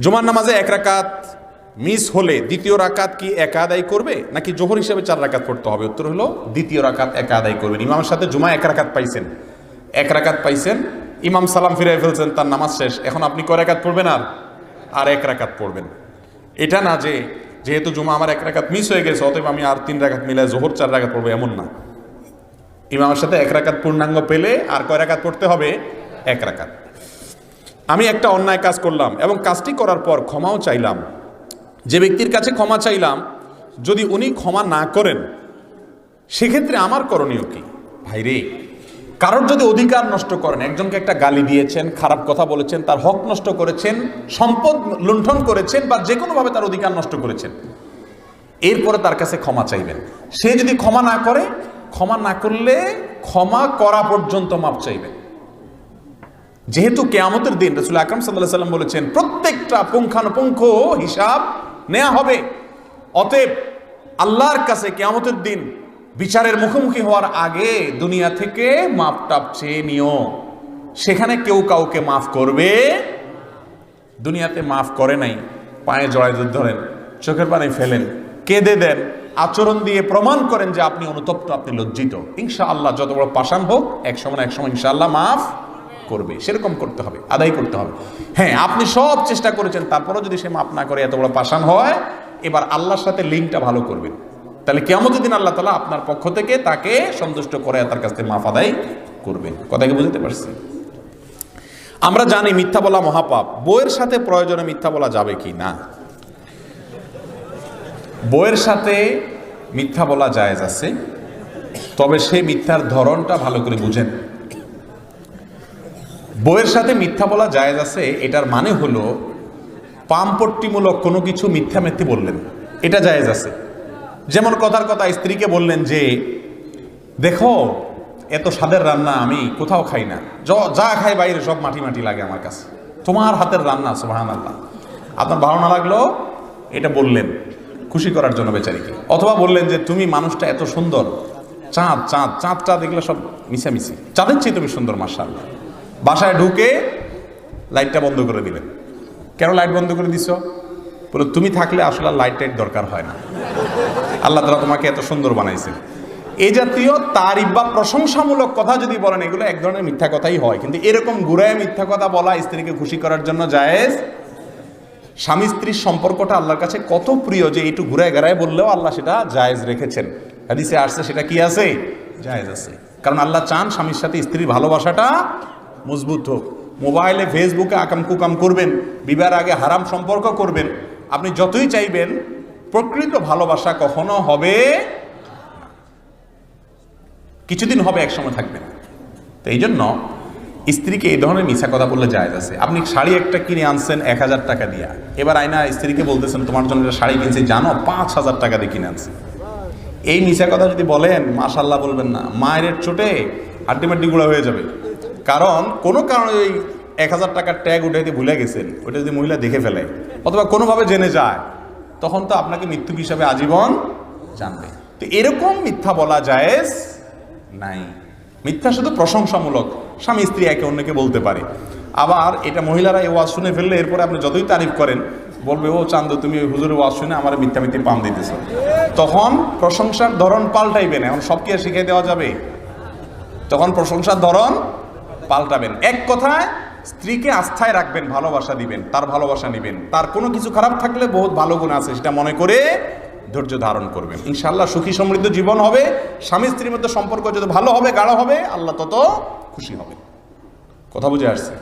জুমার নামাজে এক রাকাত মিস হলে দ্বিতীয় রাকাত কি একা আদায় করবে? নাকি জোহর হিসেবে চার রাকাত পড়তে হবে? উত্তর হলো দ্বিতীয় রাকাত একা আদায় করবেন। ইমামের সাথে জুমা এক রাকাত পাইছেন। এক রাকাত পাইছেন, ইমাম সালাম ফিরাই ফেলছেন, তার নামাজ শেষ। এখন আপনি কয় রাকাত পড়বেন আর? আর এক রাকাত পড়বেন। এটা না যে যেহেতু জুমা আমার এক রাকাত মিস হয়ে গেছে, অতএব আমি আর তিন রাকাত মিলে জোহর চার রাকাত পড়ব এমন না। ইমামের সাথে এক রাকাত পূর্ণাঙ্গ পেলে আর কয় রাকাত পড়তে হবে? এক রাকাত। আমি একটা অন্যায় কাজ করলাম এবং কাজটি করার পর ক্ষমাও চাইলাম। যে ব্যক্তির কাছে ক্ষমা চাইলাম, যদি উনি ক্ষমা না করেন, সেক্ষেত্রে আমার করণীয় কি? ভাইরে কারোর যদি অধিকার নষ্ট করেন, একজনকে একটা গালি দিয়েছেন, খারাপ কথা বলেছেন, তার হক নষ্ট করেছেন, সম্পদ লুণ্ঠন করেছেন বা যে কোনোভাবে তার অধিকার নষ্ট করেছেন, এরপরে তার কাছে ক্ষমা চাইবেন। সে যদি ক্ষমা না করে, ক্ষমা না করলে ক্ষমা করা পর্যন্ত মাপ চাইবেন। যেহেতু কেয়ামতের দিন রসুল আকরম সাল্লাহ সাল্লাম বলেছেন, প্রত্যেকটা পুঙ্খানুপুঙ্খ হিসাব নেওয়া হবে। অতএব আল্লাহর কাছে কেয়ামতের দিন বিচারের মুখোমুখি হওয়ার আগে দুনিয়া থেকে মাপ টাপ চেয়ে নিও। সেখানে কেউ কাউকে মাফ করবে, দুনিয়াতে মাফ করে নাই, পায়ে জড়াই ধরেন, চোখের পানি ফেলেন, কেঁদে দেন, আচরণ দিয়ে প্রমাণ করেন যে আপনি অনুতপ্ত, আপনি লজ্জিত। ইনশা আল্লাহ যত বড় পাশান হোক, এক সময় এক সময় ইনশাআল্লাহ মাফ করবে, সেরকম করতে হবে, আদায় করতে হবে। হ্যাঁ আপনি সব চেষ্টা করেছেন, তারপরেও যদি সে মাফ না করে এত বড় পাশান হয়, এবার আল্লাহর সাথে লিঙ্কটা ভালো করবেন। তাহলে কেমন দিন আল্লাহ তালা আপনার পক্ষ থেকে তাকে সন্তুষ্ট করে তার কাছ থেকে মাফ আদায় করবেন। কথাকে বুঝতে পারছি আমরা জানি মিথ্যা বলা মহাপাপ। বইয়ের সাথে প্রয়োজনে মিথ্যা বলা যাবে কি না? বইয়ের সাথে মিথ্যা বলা জায়েজ আছে, তবে সেই মিথ্যার ধরনটা ভালো করে বুঝেন। বইয়ের সাথে মিথ্যা বলা জায়েজ আছে, এটার মানে হলো পামপট্টিমূলক কোনো কিছু মিথ্যা মিথ্যে বললেন। এটা জায়েজ আছে। যেমন কথার কথা স্ত্রীকে বললেন যে, দেখো, এত স্বাদের রান্না আমি কোথাও খাই না। য- খাই বাইরে সব মাটি মাটি লাগে আমার কাছে। তোমার হাতের রান্না সোহান আল্লাহ আপনার ভালো না লাগল? এটা বললেন খুশি করার জন্য বেচারিকে। অথবা বললেন যে, তুমি মানুষটা এত সুন্দর। চাঁদ চাঁদ, চাঁদটা দেখলে সব মিশামিশি। চাঁদের চেয়ে তুমি সুন্দর মার্শাল বাসায় ঢুকে লাইটটা বন্ধ করে দিলেন কেন লাইট বন্ধ করে দিছ? বলে, তুমি থাকলে আসলে লাইট টাইট দরকার হয় না। আল্লাহ তালা তোমাকে এত সুন্দর বানাইছে এই জাতীয় তারিফ বা প্রশংসামূলক কথা যদি বলেন, এগুলো এক ধরনের মিথ্যা কথাই হয়। কিন্তু এরকম ঘুরায় মিথ্যা কথা বলা, স্ত্রীকে খুশি করার জন্য জায়েজ। স্বামী স্ত্রীর সম্পর্কটা আল্লাহর কাছে কত প্রিয় যে একটু ঘুরায় গেড়ায় বললেও আল্লাহ সেটা জায়েজ রেখেছেন। হাদিসে আসছে, সেটা কি আছে? জায়েজ আছে। কারণ আল্লাহ চান স্বামীর সাথে স্ত্রীর ভালোবাসাটা মজবুত হোক। মোবাইলে ফেসবুকে আকাম কুকাম করবেন, বিবাহের আগে হারাম সম্পর্ক করবেন। আপনি যতই চাইবেন, প্রকৃত ভালোবাসা কখনো হবে কিছুদিন হবে একসময় থাকবে না। তো এই জন্য স্ত্রীকে এই ধরনের মিশা কথা বললে যায় আছে। আপনি শাড়ি একটা কিনে আনছেন, এক হাজার টাকা দিয়া। এবার আয়না স্ত্রীকে বলতেছেন, তোমার জন্য শাড়ি কিনছি, জানো, পাঁচ হাজার টাকা দিয়ে কিনে আনছি। এই মিশা কথা যদি বলেন মাশাল্লাহ বলবেন না। মায়ের চোটে হাড্ডি গুঁড়া হয়ে যাবে। কারণ কোনো কারণে ওই এক হাজার টাকার ট্যাগ উঠাইতে ভুলে গেছেন, ওটা যদি মহিলা দেখে ফেলে অথবা কোনোভাবে জেনে যায়, তখন তো আপনাকে মৃত্যু হিসাবে আজীবন জানবে। তো এরকম মিথ্যা বলা জায়েজ নাই। মিথ্যা শুধু প্রশংসামূলক, স্বামী, স্ত্রী একে অন্যকে বলতে পারে। আবার এটা মহিলারা এই ওয়াজ শুনে ফেললে এরপরে আপনি যতই তারিফ করেন, বলবে, ও চান্দ, তুমি ওই হুজুরের ওয়াজ শুনে আমার মিথ্যা মিথ্যে পাম দিতেছ। তখন প্রশংসার ধরন পাল্টাইবে না, এখন সবকে শিখিয়ে দেওয়া যাবে? তখন প্রশংসার ধরন পাল্টাবেন। এক কথায়, স্ত্রীকে আস্থায় রাখবেন, ভালোবাসা দিবেন, তার ভালোবাসা নেবেন। তার কোনো কিছু খারাপ থাকলে বহুত ভালো গুণ আছে, সেটা মনে করে ধৈর্য ধারণ করবেন। ইনশাল্লাহ সুখী সমৃদ্ধ জীবন হবে, স্বামী স্ত্রীর মধ্যে সম্পর্ক যত ভালো হবে, গাঢ় হবে, আল্লাহ তত খুশি হবে। কথা বুঝে আসছে?